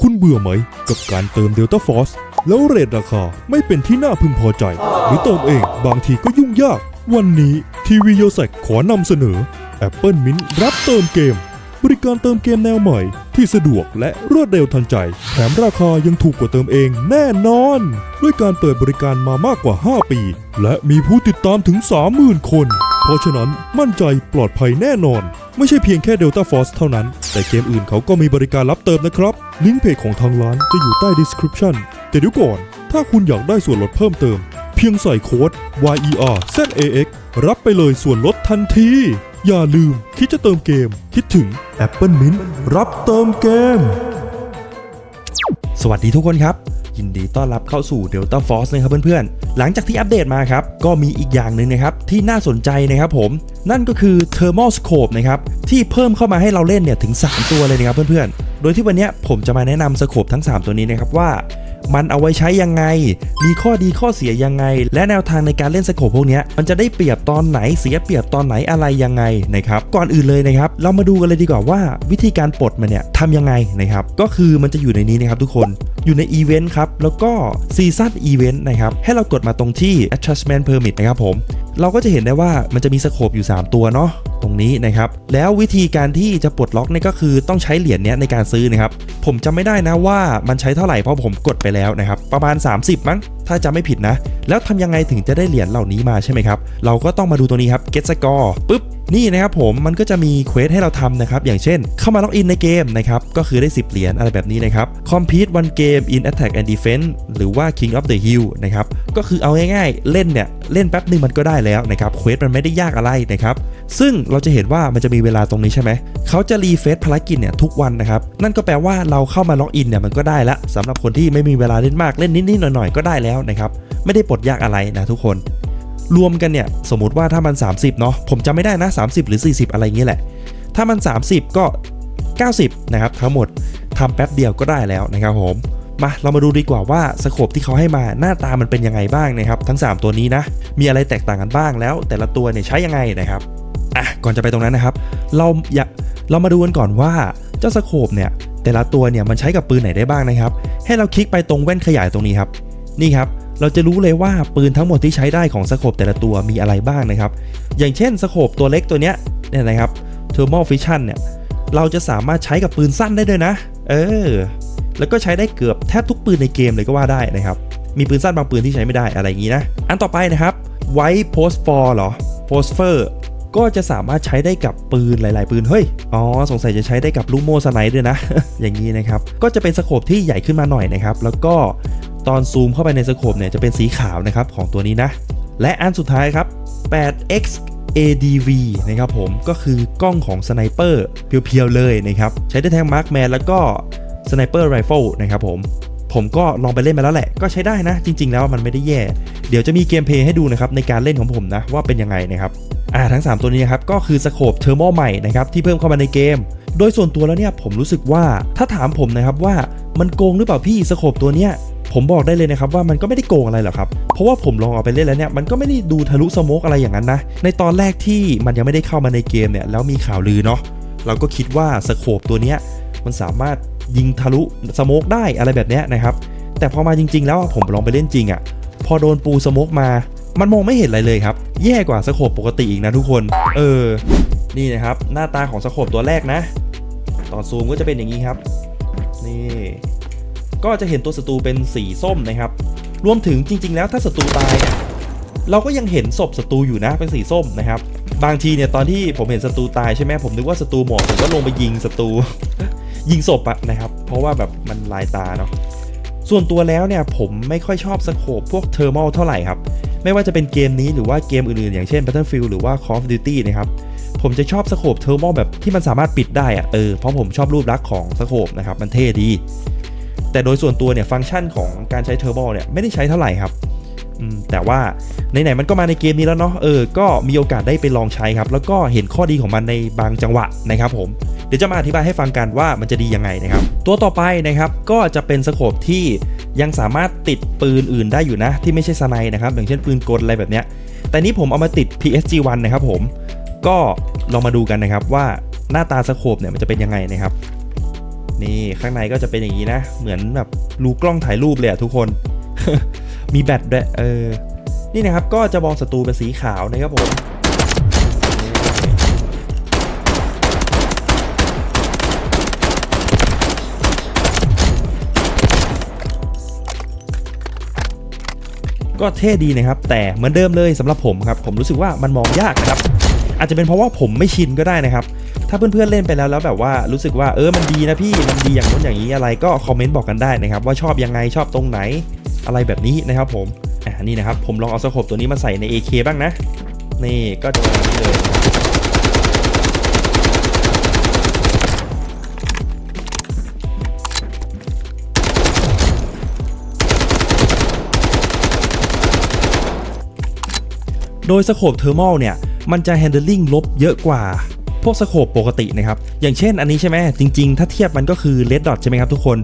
คุณเบื่อไหม กับการเติม Delta Force แล้วเรทราคาไม่เป็นที่น่าพึงพอใจ หรือเติมเองบางทีก็ยุ่งยาก วันนี้ทีวีโยแซกขอนำเสนอ Apple Mint รับเติมเกม บริการเติมเกมแนวใหม่ ที่สะดวกและรวดเร็วทันใจ แถมราคายังถูกกว่าเติมเองแน่นอน ด้วยการเปิดบริการมามากกว่า 5 ปี และมีผู้ติดตามถึง 30,000 คน เพราะฉะนั้นมั่นใจปลอดภัยแน่นอน ไม่ใช่เพียงแค่ Delta Force เท่านั้น แต่เกมอื่นเขาก็มีบริการรับเติมนะครับ ลิงก์เพจของทางร้านจะอยู่ใต้ description แต่เดี๋ยวก่อน ถ้าคุณอยากได้ส่วนลดเพิ่มเติม เพียงใส่โค้ด YER ZAX รับไปเลยส่วนลดทันที อย่าลืมคิดจะเติมเกม คิดถึง Apple Mint รับเติมเกม สวัสดีทุกคนครับ ยินดีต้อนรับเข้าสู่ Delta Force นะครับเพื่อนๆ หลังจากที่อัปเดตมาครับ ก็มีอีกอย่างหนึ่งนะครับที่น่าสนใจนะครับผม นั่นก็คือ Thermal Scope นะครับที่เพิ่มเข้ามาให้เราเล่นเนี่ยถึง 3 ตัวเลยนะครับเพื่อนๆ โดยที่วันนี้ผมจะมาแนะนำสโคปทั้ง 3 ตัวนี้นะครับว่า มันเอาไว้ใช้ยังไง มีข้อดีข้อเสียยังไง และแนวทางในการเล่นสโคปพวกนี้มันจะได้เปรียบตอนไหนเสียเปรียบตอนไหนอะไรยังไงนะครับก่อนอื่นเลยนะครับ เรามาดูกันเลยดีกว่าว่าวิธีการปลดมันเนี่ยทำยังไงนะครับก็คือมันจะอยู่ในนี้นะครับทุกคนอยู่ในอีเวนต์ครับแล้วก็ซีซั่นอีเวนต์นะครับให้เรากดมาตรงที่ attachment permit นะครับผมเราก็จะเห็นได้ว่ามันจะมีสโคปอยู่ 3 ตัวเนาะตรงนี้นะครับแล้ววิธีการที่จะปลดล็อกเนี่ยก็คือต้องใช้เหรียญเนี้ยในการซื้อนะครับ ผมจำไม่ได้นะว่ามันใช้เท่าไหร่เพราะผมกดไปแล้วนะครับ ประมาณ 30 มั้ง ถ้าจำไม่ผิดนะ แล้วทำยังไงถึงจะได้เหรียญเหล่านี้มาใช่ไหมครับ เราก็ต้องมาดูตัวนี้ครับ get score ปุ๊บนี่นะครับผมมันก็จะมีเควสให้เราทำนะครับอย่างเช่น เข้ามาล็อกอินในเกมนะครับก็คือได้ 10 เหรียญอะไรแบบนี้นะครับ complete one game in attack and defense หรือว่า king of the hill นะครับก็คือเอาง่ายๆ เล่นเนี่ยเล่นแป๊บหนึงมันก็ได้แล้วนะครับเควสมันไม่ได้ยากอะไรนะครับซึ่งเราจะเห็นว่ามันจะมีเวลาตรงนี้ใช่ไหมเขาจะรีเฟซภารกิจเนี่ยทุกวันนะครับนั่นก็แปลว่าเราเข้ามาล็อกอินเนี่ยมันก็ได้ละสำหรับคนที่ไม่มีเวลาเล่นมากเล่นนิดๆหน่อยๆก็ได้แล้วนะครับไม่ได้ปลดยากอะไรนะทุกคน รวมกันเนี่ยสมมติว่าถ้ามัน 30เนาะผมจำไม่ได้นะ 30 หรือ 40 อะไรอย่างเงี้ยแหละ ถ้ามัน 30 ก็ 90 นะครับ ทั้งหมดทำแป๊บเดียวก็ได้แล้วนะครับผมมาเรามาดูดีกว่าว่าสโคปที่เขาให้มาหน้าตามันเป็นยังไงบ้างนะครับ ทั้ง 3 ตัวนี้นะ มีอะไรแตกต่างกันบ้างแล้ว แต่ละตัวเนี่ยใช้ยังไงนะครับอะก่อนจะไปตรงนั้นนะครับ เราอยากเรามาดูกันก่อนว่าเจ้าสโคปเนี่ยแต่ละตัวเนี่ยมันใช้กับปืนไหนได้บ้างนะครับ ให้เราคลิกไปตรงแว่นขยายตรงนี้ครับ นี่ครับ เราจะรู้เลยว่าปืนทั้งหมดที่ใช้ได้ของสโคปแต่ละตัวมีอะไรบ้างนะครับ อย่างเช่นสโคปตัวเล็กตัวเนี้ยเนี่ยนะครับ thermal fission เนี่ย เราจะสามารถใช้กับปืนสั้นได้ด้วยนะ เออ แล้วก็ใช้ได้เกือบแทบทุกปืนในเกมเลยก็ว่าได้นะครับ มีปืนสั้นบางปืนที่ใช้ไม่ได้อะไรอย่างนี้นะ อันต่อไปนะครับ white post for หรอ phosphor ก็จะสามารถใช้ได้กับปืนหลาย ๆ ปืน เฮ้ย อ๋อ สงสัยจะใช้ได้กับลูกโม่สไนด์ด้วยนะ อย่างนี้นะครับ ก็จะเป็นสโคปที่ใหญ่ขึ้นมาหน่อยนะครับ แล้วก็ ตอนซูมเข้าไปในสโคปเนี่ยจะเป็นสีขาวนะครับของตัวนี้นะ และอันสุดท้ายครับ 8x ADV นะครับผมก็คือกล้องของสไนเปอร์เพียวๆเลยนะครับ ใช้ได้ทั้งมาร์คแมนแล้วก็สไนเปอร์ไรเฟิลนะครับผม ผมก็ลองไปเล่นมาแล้วแหละ ก็ใช้ได้นะ จริง ๆ แล้วมันไม่ได้แย่ เดี๋ยวจะมีเกมเพลย์ให้ดูนะครับ ในการเล่นของผมนะ ว่าเป็นยังไงนะครับอ่าทั้ง 3 ตัวนี้นครับ ก็คือสโคปเทอร์โมใหม่นะครับที่เพิ่มเข้ามาในเกม โดยส่วนตัวแล้วเนี่ยผมรู้สึกว่าถ้าถามผมนะครับว่ามันโกงหรือเปล่าพี่สโคปตัวเนี้ย ผมบอกได้เลยนะครับว่ามันก็ไม่ได้โกงอะไรหรอกครับ เพราะว่าผมลองเอาไปเล่นแล้วเนี่ยมันก็ไม่ได้ดูทะลุสโมกอะไรอย่างนั้นนะ ในตอนแรกที่มันยังไม่ได้เข้ามาในเกมเนี่ยแล้วมีข่าวลือเนาะเราก็คิดว่าสโคปตัวเนี้ยมันสามารถยิงทะลุสโมกได้อะไรแบบเนี้ยนะครับ แต่พอมาจริง ๆ แล้วผมลองไปเล่นจริงอะ่ะ พอโดนปูสโมกมา มันมองไม่เห็นอะไรเลยครับ แย่กว่าสโคปปกติอีกนะทุกคน เออ นี่นะครับ หน้าตาของสโคปตัวแรกนะ ตอนซูมก็จะเป็นอย่างนี้ครับ นี่ ก็จะเห็นตัวศัตรูเป็นสีส้มนะครับ รวมถึงจริง ๆ แล้วถ้าศัตรูตายเนี่ยเราก็ยังเห็นศพศัตรูอยู่นะเป็นสีส้มนะครับ บางทีเนี่ยตอนที่ผมเห็นศัตรูตายใช่ไหมผมนึกว่าศัตรูหมอบผมก็ลงไปยิงศัตรูยิงศพอะนะครับ เพราะว่าแบบมันลายตาเนาะส่วนตัวแล้วเนี่ยผมไม่ค่อยชอบสโคปพวกเทอร์ม l เท่าไหร่ครับ ไม่ว่าจะเป็นเกมนี้หรือว่าเกมอื่นๆ อย่างเช่น Battlefield หรือว่า Call of Duty นะครับผมจะชอบสโคปเทอร์ม l แบบที่มันสามารถปิดได้อะเออเพราะผมชอบรูปลักษณ์ของสโคปนะครับมันเท่ดี แต่โดยส่วนตัวเนี่ยฟังก์ชันของการใช้เทอร์ l เนี่ยไม่ได้ใช้เท่าไหร่ครับแต่ว่าไหนๆมันก็มาในเกมนี้แล้วเนาะเออก็มีโอกาสได้ไปลองใช้ครับ แล้วก็เห็นข้อดีของมันในบางจังหวะนะครับผมเดี๋ยวจะมาอธิบายให้ฟังกันว่ามันจะดียังไงนะครับ ตัวต่อไปนะครับก็จะเป็นสโคปที่ยังสามารถติดปืนอื่นได้อยู่นะ ที่ไม่ใช่สไนนะครับอย่างเช่นปืนกลอะไรแบบเนี้ยแต่นี้ผมเอามาติด PSG1 นะครับผมก็ลองมาดูกันนะครับว่าหน้าตาสโคปเนี่ยมันจะเป็นยังไงนะครับ นี่ข้างในก็จะเป็นอย่างนี้นะ เหมือนแบบรูกล้องถ่ายรูปเลยอะทุกคน มีแบตด้วยเออ นี่นะครับก็จะมองศัตรูเป็นสีขาวนะครับผมก็เท่ดีนะครับ แต่เหมือนเดิมเลยสำหรับผมครับ ผมรู้สึกว่ามันมองยากนะครับ อาจจะเป็นเพราะว่าผมไม่ชินก็ได้นะครับ ถ้าเพื่อนๆเล่นไปแล้วแล้วแบบว่ารู้สึกว่าเออมันดีนะพี่มันดีอย่างนู้นอย่างนี้อะไรก็คอมเมนต์บอกกันได้นะครับว่าชอบยังไงชอบตรงไหนอะไรแบบนี้นะครับผมอ่านี่นะครับผมลองเอาสโคปตัวนี้มาใส่ใน AK บ้างนะ นี่ก็จะแบบนี้เลยโดยสโคปเทอร์ม l เนี่ย มันจะ handling ลบเยอะกว่า พวกสโคปปกตินะครับ อย่างเช่นอันนี้ใช่ไหมจริง ๆ ถ้าเทียบมันก็คือ red dot ใช่ไหมครับทุกคน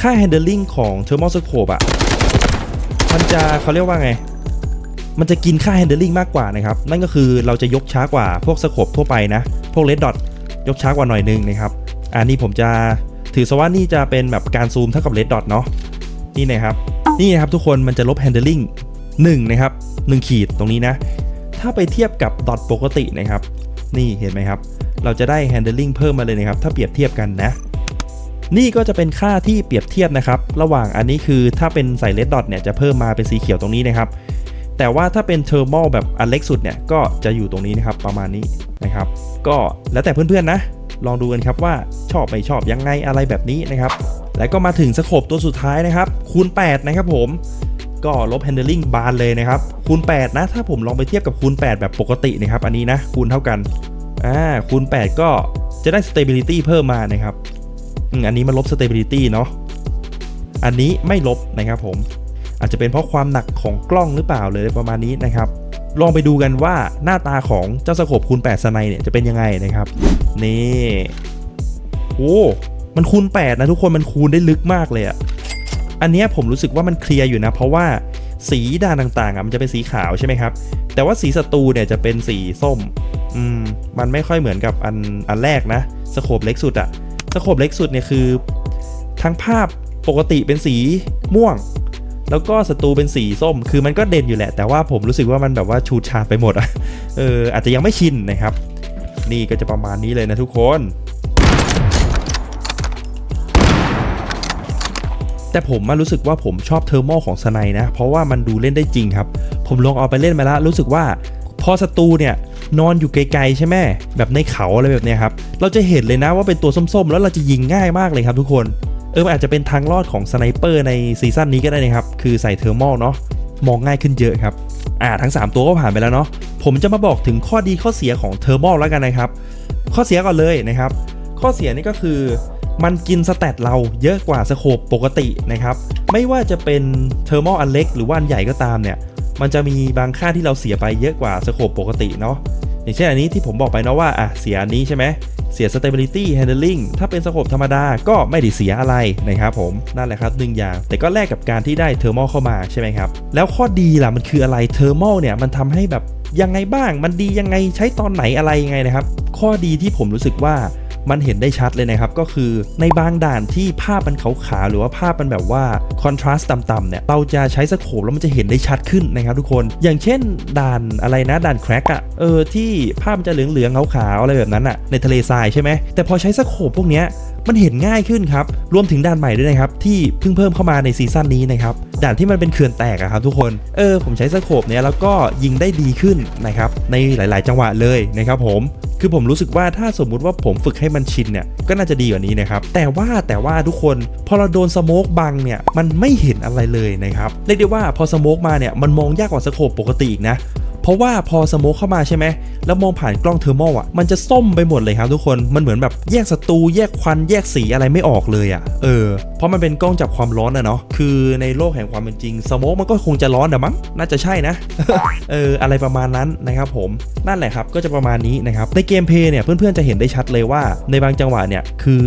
ค่า handling ของ thermal scope อะมันจะเขาเรียกว่าไง มันจะกินค่า handling มากกว่านะครับ นั่นก็คือเราจะยกช้ากว่าพวกสโคปทั่วไปนะ พวก red dot ยกช้ากว่าหน่อยนึงนะครับ อันนี้ผมจะถือซะว่านี่จะเป็นแบบการซูมเท่ากับ red dot เนาะ นี่นะครับ นี่นะครับทุกคนมันจะลบ handling 1นะครับ1ขีดตรงนี้นะ ถ้าไปเทียบกับดอทปกตินะครับ นี่เห็นไหมครับ เราจะได้ handling เพิ่มมาเลยนะครับ ถ้าเปรียบเทียบกันนะ นี่ก็จะเป็นค่าที่เปรียบเทียบนะครับ ระหว่างอันนี้คือถ้าเป็นใส่ red dot เนี่ยจะเพิ่มมาเป็นสีเขียวตรงนี้นะครับ แต่ว่าถ้าเป็น thermal แบบอันเล็กสุดเนี่ยก็จะอยู่ตรงนี้นะครับประมาณนี้นะครับ ก็แล้วแต่เพื่อนๆนะ ลองดูกันครับว่าชอบไม่ชอบยังไงอะไรแบบนี้นะครับ แล้วก็มาถึงสโคปตัวสุดท้ายนะครับ คูณ 8 นะครับผม ก็ลบ handling บานเลยนะครับ คูณ 8 นะ ถ้าผมลองไปเทียบกับคูณ 8 แบบปกตินะครับ อันนี้นะ คูณเท่ากัน อ่า คูณ 8 ก็จะได้ stability เพิ่มมานะครับอืมอันนี้มันลบ stability เนาะ อันนี้ไม่ลบนะครับผม อาจจะเป็นเพราะความหนักของกล้องหรือเปล่าเลยประมาณนี้นะครับ ลองไปดูกันว่าหน้าตาของเจ้าสโคปคูณ8สไนเนี่ยจะเป็นยังไงนะครับ นี่ โอ้ มันคูณ 8 นะทุกคน มันคูณได้ลึกมากเลยอะ อันนี้ผมรู้สึกว่ามันเคลียร์อยู่นะ เพราะว่าสีด่านต่างๆอะมันจะเป็นสีขาวใช่ไหมครับ แต่ว่าสีศัตรูเนี่ยจะเป็นสีส้ม อืม มันไม่ค่อยเหมือนกับอันอันแรกนะสโคปเล็กสุดอะสโคปเล็กสุดเนี่ยคือ ทั้งภาพปกติเป็นสีม่วง แล้วก็ศัตรูเป็นสีส้ม คือมันก็เด่นอยู่แหละ แต่ว่าผมรู้สึกว่ามันแบบว่าชูชาดไปหมดอะเอออาจจะยังไม่ชินนะครับ นี่ก็จะประมาณนี้เลยนะทุกคน แต่ผมมารู้สึกว่าผมชอบเทอร์โมของสไนนะ เพราะว่ามันดูเล่นได้จริงครับ ผมลองเอาไปเล่นมาแล้วรู้สึกว่าพอศัตรูเนี่ยนอนอยู่ไกลๆใช่ไหมแบบในเขาอะไรแบบนี้ครับ เราจะเห็นเลยนะว่าเป็นตัวส้มๆ แล้วเราจะยิงง่ายมากเลยครับทุกคน เออมันอาจจะเป็นทางรอดของสไนเปอร์ในซีซั่นนี้ก็ได้นะครับ คือใส่เทอร์โมเนาะมองง่ายขึ้นเยอะครับ อ่าทั้ง 3 ตัวก็ผ่านไปแล้วเนาะผมจะมาบอกถึงข้อดีข้อเสียของเทอร์โมแล้วกันนะครับ ข้อเสียก่อนเลยนะครับ ข้อเสียนี่ก็คือ มันกินสแตทเราเยอะกว่าสโคปปกตินะครับ ไม่ว่าจะเป็นเทอร์โมอันเล็กหรือว่าอันใหญ่ก็ตามเนี่ย มันจะมีบางค่าที่เราเสียไปเยอะกว่าสโคปปกติเนาะ อย่างเช่นอันนี้ที่ผมบอกไปเนาะว่าอะเสียอันนี้ใช่ไหมเสีย stability handling ถ้าเป็นสโคปธรรมดาก็ไม่ได้เสียอะไรนะครับผม นั่นแหละครับหนึ่งอย่าง แต่ก็แลกกับการที่ได้เทอร์โมเข้ามาใช่ไหมครับ แล้วข้อดีล่ะมันคืออะไรเทอร์โมเนี่ยมันทำให้แบบยังไงบ้าง มันดียังไงใช้ตอนไหนอะไรยังไงนะครับ ข้อดีที่ผมรู้สึกว่า มันเห็นได้ชัดเลยนะครับ ก็คือในบางด่านที่ภาพมันขาวๆหรือว่าภาพมันแบบว่าคอนทราสต์ต่ำๆเนี่ยเราจะใช้สโคปแล้วมันจะเห็นได้ชัดขึ้นนะครับทุกคน อย่างเช่นด่านอะไรนะด่านแครกอะเออที่ภาพมันจะเหลืองๆขาวๆอะไรแบบนั้นอะในทะเลทรายใช่ไหมแต่พอใช้สโคปพวกเนี้ยมันเห็นง่ายขึ้นครับ รวมถึงด่านใหม่ด้วยนะครับ ที่เพิ่งเพิ่มเข้ามาในซีซั่นนี้นะครับ ด่านที่มันเป็นเขื่อนแตกอะครับทุกคน เออ ผมใช้สโคปเนี้ยแล้วก็ยิงได้ดีขึ้นนะครับ ในหลาย ๆ จังหวะเลยนะครับผม คือผมรู้สึกว่าถ้าสมมุติว่าผมฝึกให้มันชินเนี่ยก็น่าจะดีกว่านี้นะครับแต่ว่าแต่ว่าทุกคนพอเราโดนสโมกบังเนี่ยมันไม่เห็นอะไรเลยนะครับเรียกได้ว่าพอสโมกมาเนี่ยมันมองยากกว่าสโคปปกติอีกนะ เพราะว่าพอสโมกเข้ามาใช่ไหมแล้วมองผ่านกล้องเทอร์โมอะมันจะส้มไปหมดเลยครับทุกคนมันเหมือนแบบแยกศัตรูแยกควันแยกสีอะไรไม่ออกเลยอะเออเพราะมันเป็นกล้องจับความร้อนอะเนาะคือในโลกแห่งความเป็นจริงสโมกมันก็คงจะร้อนอะมั้งน่าจะใช่นะเอออะไรประมาณนั้นนะครับผมนั่นแหละครับก็จะประมาณนี้นะครับในเกมเพย์เนี่ยเพื่อนๆจะเห็นได้ชัดเลยว่าในบางจังหวะเนี่ยคือ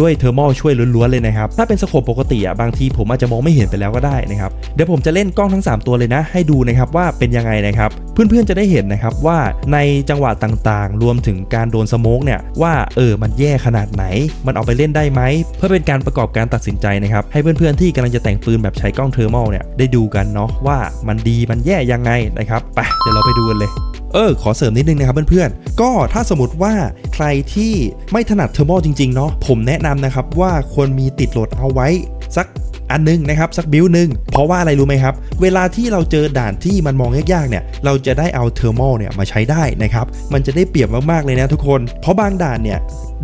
ด้วยเทอร์มอลช่วยล้วนๆเลยนะครับถ้าเป็นสโคปปกติอะบางทีผมอาจจะมองไม่เห็นไปแล้วก็ได้นะครับเดี๋ยวผมจะเล่นกล้องทั้ง 3 ตัวเลยนะ ให้ดูนะครับว่าเป็นยังไงนะครับเพื่อนๆจะได้เห็นนะครับว่าในจังหวะต่างๆ รวมถึงการโดนสโมกเนี่ยว่าเออมันแย่ขนาดไหน มันเอาไปเล่นได้ไหมเพื่อเป็นการประกอบการตัดสินใจนะครับให้เพื่อนๆที่กำลังจะแต่งปืนแบบใช้กล้องเทอร์มอลเนี่ยได้ดูกันเนาะว่ามันดีมันแย่ยังไงนะครับไปเดี๋ยวเราไปดูกันเลย เออขอเสริมนิดนึงนะครับเพื่อนๆ ก็ถ้าสมมติว่าใครที่ไม่ถนัดเทอร์โมจริงๆเนาะผมแนะนำนะครับว่าควรมีติดโหลดเอาไว้สักอันนึงนะครับสักบิลหนึ่งเพราะว่าอะไรรู้ไหมครับ เวลาที่เราเจอด่านที่มันมองยากๆเนี่ยเราจะได้เอาเทอร์โมเนี่ยมาใช้ได้นะครับมันจะได้เปรียบมากๆเลยนะทุกคน เพราะบางด่านเนี่ย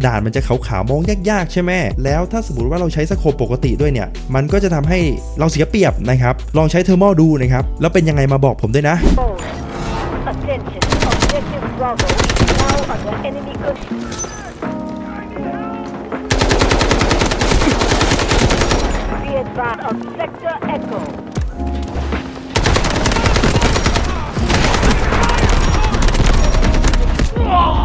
ด่านมันจะขาวๆมองยากๆ ใช่ไหมแล้วถ้าสมมติว่าเราใช้สโคปปกติด้วยเนี่ย มันก็จะทำให้เราเสียเปรียบนะครับ ลองใช้เทอร์โมดูนะครับ แล้วเป็นยังไงมาบอกผมด้วยนะ Attention, objective Bravo is now under enemy control. Be advised of Sector Echo. Objective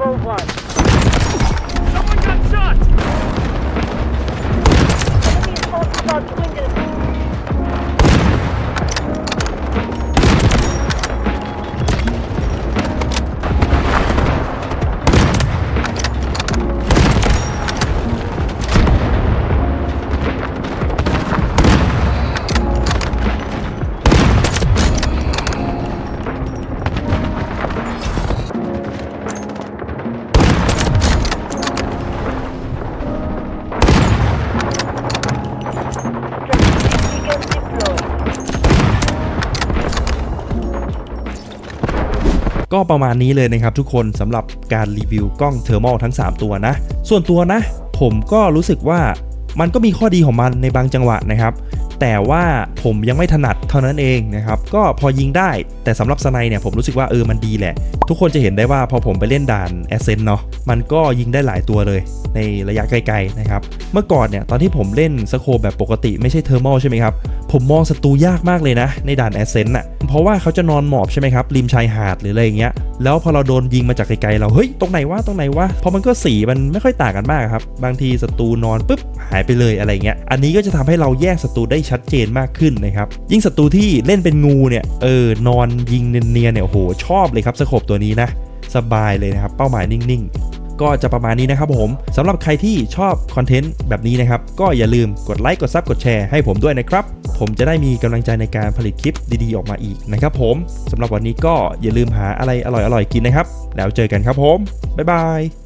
over. ก็ประมาณนี้เลยนะครับทุกคนสำหรับการรีวิวกล้องเทอร์มอลทั้ง 3 ตัวนะ ส่วนตัวนะ ผมก็รู้สึกว่ามันก็มีข้อดีของมันในบางจังหวะนะครับ แต่ว่าผมยังไม่ถนัดเท่านั้นเองนะครับก็พอยิงได้แต่สำหรับสไนเนี่ยผมรู้สึกว่าเออมันดีแหละ ทุกคนจะเห็นได้ว่าพอผมไปเล่นด่านแอสเซนเนาะมันก็ยิงได้หลายตัวเลย ในระยะไกลๆนะครับเมื่อก่อนเนี่ยตอนที่ผมเล่นสโคแบบปกติไม่ใช่เทอร์มอลใช่ไหมครับผมมองศัตรูยากมากเลยนะในด่านแอสเซนต์อะเพราะว่าเขาจะนอนหมอบใช่ไหมครับริมชายหาดหรืออะไรอย่างเงี้ยแล้วพอเราโดนยิงมาจากไกลๆเราเฮ้ยตรงไหนวะตรงไหนวะเพราะมันก็สีมันไม่ค่อยต่างกันมากครับบางทีศัตรูนอนปุ๊บหายไปเลยอะไรเงี้ยอันนี้ก็จะทำให้เราแยกศัตรูได้ชัดเจนมากขึ้นนะครับยิ่งศัตรูที่เล่นเป็นงูเนี่ยเออนอนยิงเนียนเนี่ยโอ้โหชอบเลยครับสโคปตัวนี้นะสบายเลยนะครับเป้าหมายนิ่งๆ ก็จะประมาณนี้นะครับผมสำหรับใครที่ชอบคอนเทนต์แบบนี้นะครับก็อย่าลืมกดไลค์กดซับกดแชร์ให้ผมด้วยนะครับ ผมจะได้มีกำลังใจในการผลิตคลิปดีๆออกมาอีกนะครับผมสำหรับวันนี้ก็อย่าลืมหาอะไรอร่อยๆกินนะครับ แล้วเจอกันครับผมบ๊ายบาย